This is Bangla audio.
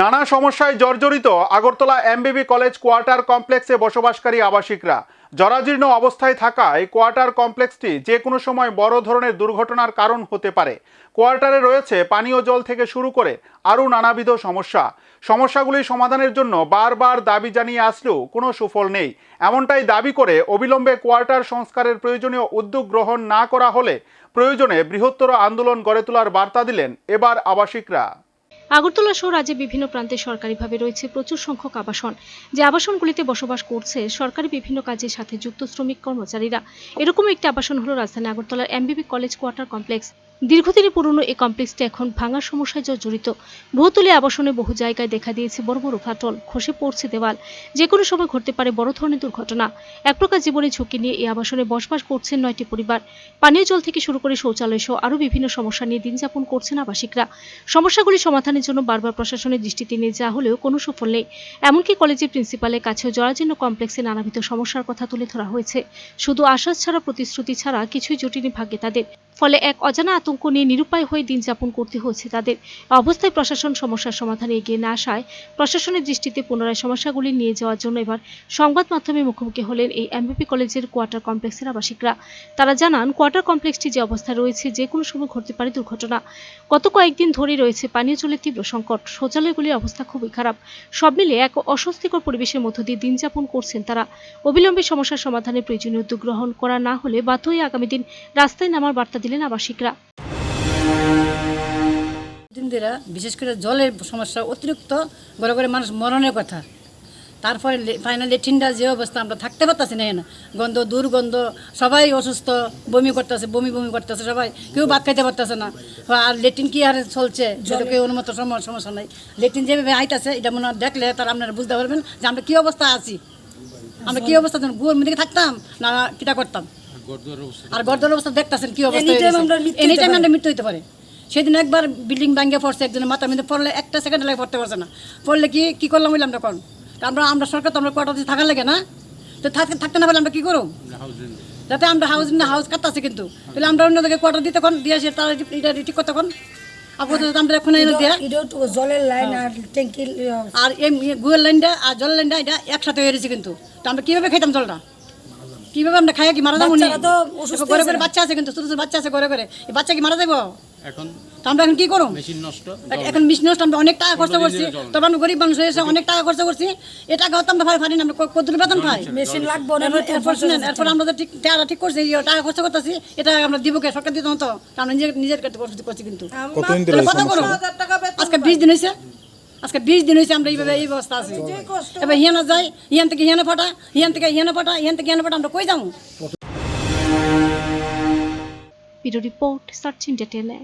নানা সমস্যায় জর্জরিত আগরতলা এমবিবি কলেজ কোয়ার্টার কমপ্লেক্সে বসবাসকারী আবাসিকরা। জরাজীর্ণ অবস্থায় থাকায় কোয়ার্টার কমপ্লেক্সটি যে কোনো সময় বড় ধরনের দুর্ঘটনার কারণ হতে পারে। কোয়ার্টারে রয়েছে পানীয় জল থেকে শুরু করে আরও নানাবিধ সমস্যা। সমস্যাগুলি সমাধানের জন্য বারবার দাবি জানিয়ে আসলেও কোনো সুফল নেই। এমনটাই দাবি করে অবিলম্বে কোয়ার্টার সংস্কারের প্রয়োজনীয় উদ্যোগ গ্রহণ না করা হলে প্রয়োজনে বৃহত্তর আন্দোলন গড়ে তোলার বার্তা দিলেন এবার আবাসিকরা। আগরতলা সহ রাজ্যে বিভিন্ন প্রান্তে সরকারিভাবে রয়েছে প্রচুর সংখ্যক আবাসন। যে আবাসনগুলিতে বসবাস করছে, সরকারি বিভিন্ন কাজের সাথে যুক্ত শ্রমিক কর্মচারীরা। এরকম একটি আবাসন হলো রাজধানী আগরতলার এমবিবি কলেজ কোয়ার্টার কমপ্লেক্স। দীর্ঘদিনের পুরনো এই কমপ্লেক্সটি এখন ভাঙার সমস্যায় জর্জরিত বহুতলে আবাসনে বহু জায়গায় দেখা দিয়েছে বড় বড় ফাটল, খসে পড়ছে দেওয়াল। যে কোনো সময় ঘটতে পারে বড় ধরনের দুর্ঘটনা। এক প্রকার জীবনের ঝুঁকি নিয়ে এই আবাসনে বসবাস করছেন নয়টি পরিবার। পানীয় জল থেকে শুরু করে শৌচালয় সহ আরও বিভিন্ন সমস্যা নিয়ে দিন যাপন করছেন আবাসিকরা। সমস্যাগুলি সমাধানের জন্য বারবার প্রশাসনের দৃষ্টিতে নিয়ে যাওয়া হলেও কোনো সুফল নেই। এমনকি কলেজের প্রিন্সিপালের কাছেও জরাজীর্ণ কমপ্লেক্সে নানাবিধ সমস্যার কথা তুলে ধরা হয়েছে। শুধু আশ্বাস ছাড়া, প্রতিশ্রুতি ছাড়া কিছুই জটিনি ভাগ্যে তাদের। ফলে এক অজানা আতঙ্ক নিয়ে নিরুপায় হয়ে দিন যাপন করতে হচ্ছে তাদের। অবস্থায় প্রশাসন সমস্যার সমাধানে এগিয়ে না আসায় প্রশাসনের দৃষ্টিতে পুনরায় সমস্যাগুলি নিয়ে যাওয়ার জন্য এবার সংবাদ মাধ্যমে মুখোমুখি হলেন এই এমবিপি কলেজের কোয়ার্টার কমপ্লেক্সের আবাসিকরা। তারা জানান, কোয়ার্টার কমপ্লেক্সটি যে অবস্থায় রয়েছে, যে কোনো সময় ঘটতে পারে দুর্ঘটনা। গত কয়েকদিন ধরেই রয়েছে পানীয় জলের তীব্র সংকট। শৌচালয়গুলির অবস্থা খুবই খারাপ। সব মিলে এক অস্বস্তিকর পরিবেশের মধ্য দিয়ে দিন যাপন করছেন তারা। অবিলম্বে সমস্যার সমাধানে প্রয়োজনীয় উদ্যোগ গ্রহণ করা না হলে বাধ্য হয়ে আগামী দিন রাস্তায় নামার বার্তা দিলেন আবাসিকরা। দিন বিশেষ করে জলের সমস্যা অতিরিক্ত ঘরে করে মানুষ মরণের কথা। তারপরে ফাইনাল লেট্রিনটা যে অবস্থা আমরা থাকতে পারতেছি না এখানে। গন্ধ দুর্গন্ধ সবাই অসুস্থ বমি করতেছে বমি বমি করতেছে সবাই। কেউ বাদ খাইতে পারতেছে না। আর লেট্রিন কি আর চলছে? যেটা কেউ অনুমত সমস্যা নাই। লেট্রিন যেভাবে আইতাছে এটা মনে হয় দেখলে তারা আপনারা বুঝতে পারবেন যে আমরা কী অবস্থা আছি। আমরা কী অবস্থা গুয়ের মধ্যে থাকতাম না কিটা করতাম। আর গর্দর অবস্থা দেখতেছেন কি অবস্থা এনি টাইম আমরা মৃত্যু হতে পারে। সেদিন একবার বিল্ডিং ভাঙ্গে পড়ছে একজনের মাথা মধ্যে পড়লে একটা সেকেন্ড লাগে পড়তে পারছে না। পড়লে কি কি করলাম বললাম কোন? আমরা আমরা সরকার তো আমরা কোয়ার্টার দিয়ে থাকার লাগে না। তো থাকতে থাকতে না পারলে আমরা কি করব যাতে আমরা হাউস না হাউস কাটতেছে কিন্তু। তাহলে আমরা অন্য জায়গায় কোয়ার্টার দিতে কোন? দিয়ে আসি তারা এটা ঠিক করতে কোন? আপাতত আমরা এখন এনে দিয়ে তো জলের লাইন আর ট্যাঙ্কির আর এই গুয়ের লাইনটা আর জলের লাইনটা এটা একসাথে হয়ে গেছে কিন্তু। তো আমরা কীভাবে খাইতাম জলটা? কীভাবে আমরা খাই কি মারা যাব নি? ঘরে বাচ্চা আছে কিন্তু ছোট ছোট বাচ্চা আছে ঘরে ঘরে। এই বাচ্চা কি মারা যাব? এখন আমরা এখন কি করব মেশিন নষ্ট এখন মিশ নষ্ট আমরা অনেক টাকা খরচ করছি। তবে আমরা গরিব মানুষ হয়েছে অনেক টাকা খরচ করছি। এ টাকা হতো আমরা পাই আমরা কত বেতন পাই? মেশিন লাগবে এরপর- এরপর শুনেন এরপর আমরা ঠিক টাকা ঠিক করছি টাকা খরচ করতেছি এটা আমরা দিব কে? সরকার দিতে হতো আমরা নিজের নিজের কাছে খরচ করছি কিন্তু। কত আজকে বিশ দিন হয়েছে আজকে বিশ দিন হয়েছে আমরা এইভাবে এই ব্যবস্থা আছি। এবার হিয়ানা যাই হিয়ান থেকে হিয়ানে ফাটা হিয়ান থেকে হিয়ানে ফাটা হিয়ান থেকে হিয়ানে ফাটা আমরা কই যাব? রিপোর্ট সার্চ ইন্ডিয়া টেনে